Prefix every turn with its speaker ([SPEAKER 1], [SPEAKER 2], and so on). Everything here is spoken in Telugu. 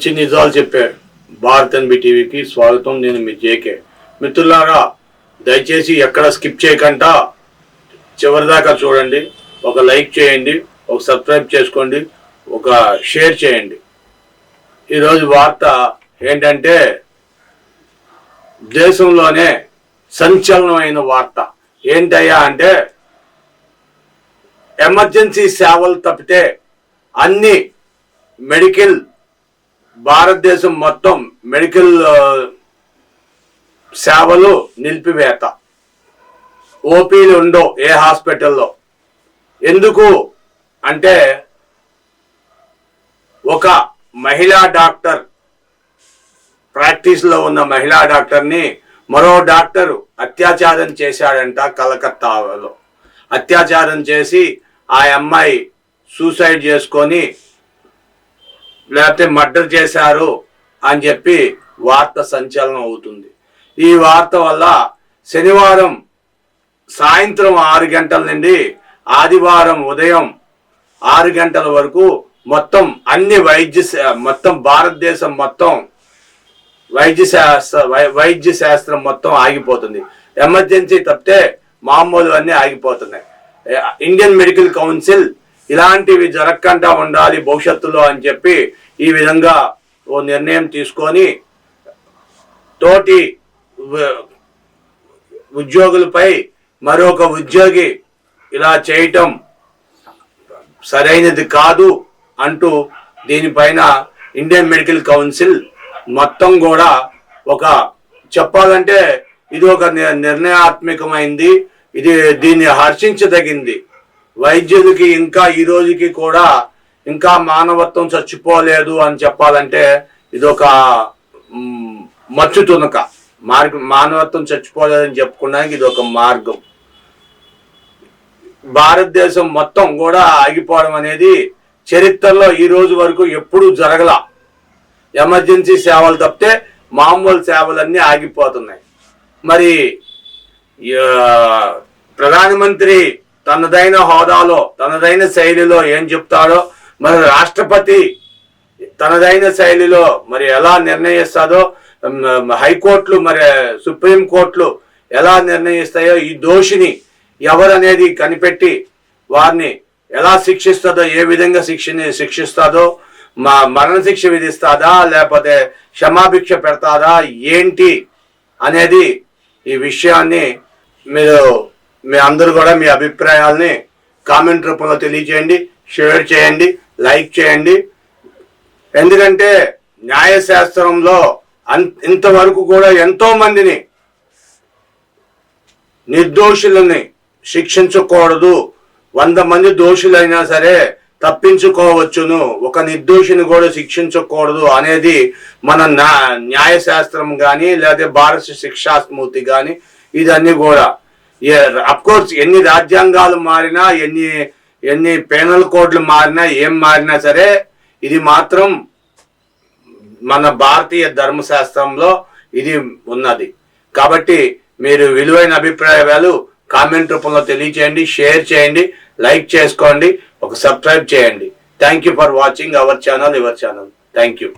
[SPEAKER 1] మంచి నిజాలు చెప్పే భారత్ ఎన్బి టీవీకి స్వాగతం నేను మీ జేకే. మిత్రులారా దయచేసి ఎక్కడ స్కిప్ చేయకుండా చివరిదాకా చూడండి. ఒక లైక్ చేయండి ఒక సబ్స్క్రైబ్ చేసుకోండి ఒక షేర్ చేయండి. ఈరోజు వార్త ఏంటంటే దేశంలోనే సంచలనమైన వార్త. ఏంటయ్యా అంటే ఎమర్జెన్సీ సేవలు తప్పితే అన్ని మెడికల్ భారతదేశం మొత్తం మెడికల్ సేవలు నిలిపివేత. ఓపీలు ఉండవు ఏ హాస్పిటల్లో. ఎందుకు అంటే ఒక మహిళా డాక్టర్ ప్రాక్టీస్లో ఉన్న మహిళా డాక్టర్ని మరో డాక్టర్ అత్యాచారం చేశాడంట కలకత్తాలో. అత్యాచారం చేసి ఆ అమ్మాయి సూసైడ్ చేసుకొని లేకపోతే మర్డర్ చేశారు అని చెప్పి వార్త సంచలనం అవుతుంది. ఈ వార్త వల్ల శనివారం సాయంత్రం ఆరు గంటల నుండి ఆదివారం ఉదయం ఆరు గంటల వరకు మొత్తం అన్ని వైద్య శా- మొత్తం భారతదేశం మొత్తం వైద్య శాస్త్ర వై- వైద్య శాస్త్రం మొత్తం ఆగిపోతుంది. ఎమర్జెన్సీ తప్పితే మామూలు అన్నీ ఆగిపోతున్నాయి. ఇండియన్ మెడికల్ కౌన్సిల్ ఇలాంటివి జరగకుండా ఉండాలి భవిష్యత్తులో అని చెప్పి ఈ విధంగా ఓ నిర్ణయం తీసుకొని తోటి ఉద్యోగులపై మరొక ఉద్యోగి ఇలా చేయటం సరైనది కాదు అంటూ దీనిపైన ఇండియన్ మెడికల్ కౌన్సిల్ మొత్తం కూడా ఒక చెప్పాలంటే ఇది ఒక ని- నిర్ణయాత్మకమైంది. ఇది దీన్ని హర్షించదగింది. వైద్యులకి ఇంకా ఈ రోజుకి కూడా ఇంకా మానవత్వం చచ్చిపోలేదు అని చెప్పాలంటే ఇది ఒక మచ్చు తునక. మార్గం మానవత్వం చచ్చిపోలేదని చెప్పుకోవడానికి ఇది ఒక మార్గం. భారతదేశం మొత్తం కూడా ఆగిపోవడం అనేది చరిత్రలో ఈ రోజు వరకు ఎప్పుడూ జరగల. ఎమర్జెన్సీ సేవలు తప్పితే మామూలు సేవలన్నీ ఆగిపోతున్నాయి. మరి ప్రధానమంత్రి తనదైన హోదాలో తనదైన శైలిలో ఏం చెప్తాడో మరి రాష్ట్రపతి తనదైన శైలిలో మరి ఎలా నిర్ణయిస్తాడో హైకోర్టులు మరి సుప్రీం కోర్టులు ఎలా నిర్ణయిస్తాయో ఈ దోషిని ఎవరనేది కనిపెట్టి వారిని ఎలా శిక్షిస్తుందో ఏ విధంగా శిక్షని శిక్షిస్తాదో మా మరణ శిక్ష విధిస్తాదా లేకపోతే క్షమాభిక్ష పెడతాదా ఏంటి అనేది ఈ విషయాన్ని మీరు మీ అందరూ కూడా మీ అభిప్రాయాల్ని కామెంట్ రూపంలో తెలియచేయండి షేర్ చేయండి లైక్ చేయండి. ఎందుకంటే న్యాయశాస్త్రంలో అన్ ఇంతవరకు కూడా ఎంతో మందిని నిర్దోషులని శిక్షించకూడదు. వంద మంది దోషులైనా సరే తప్పించుకోవచ్చును. ఒక నిర్దోషిని కూడా శిక్షించకూడదు అనేది మన న్యాయశాస్త్రం కానీ లేదా భారత శిక్షా కానీ ఇదన్నీ కూడా కోర్స్ ఎన్ని రాజ్యాంగాలు మారినా ఎన్ని ఎన్ని పేనల్ కోడ్లు మారినా ఏం మారినా సరే ఇది మాత్రం మన భారతీయ ధర్మశాస్త్రంలో ఇది ఉన్నది. కాబట్టి మీరు విలువైన అభిప్రాయాలు కామెంట్ రూపంలో తెలియచేయండి షేర్ చేయండి లైక్ చేసుకోండి ఒక సబ్స్క్రైబ్ చేయండి. Thank you for watching our channel your channel thank you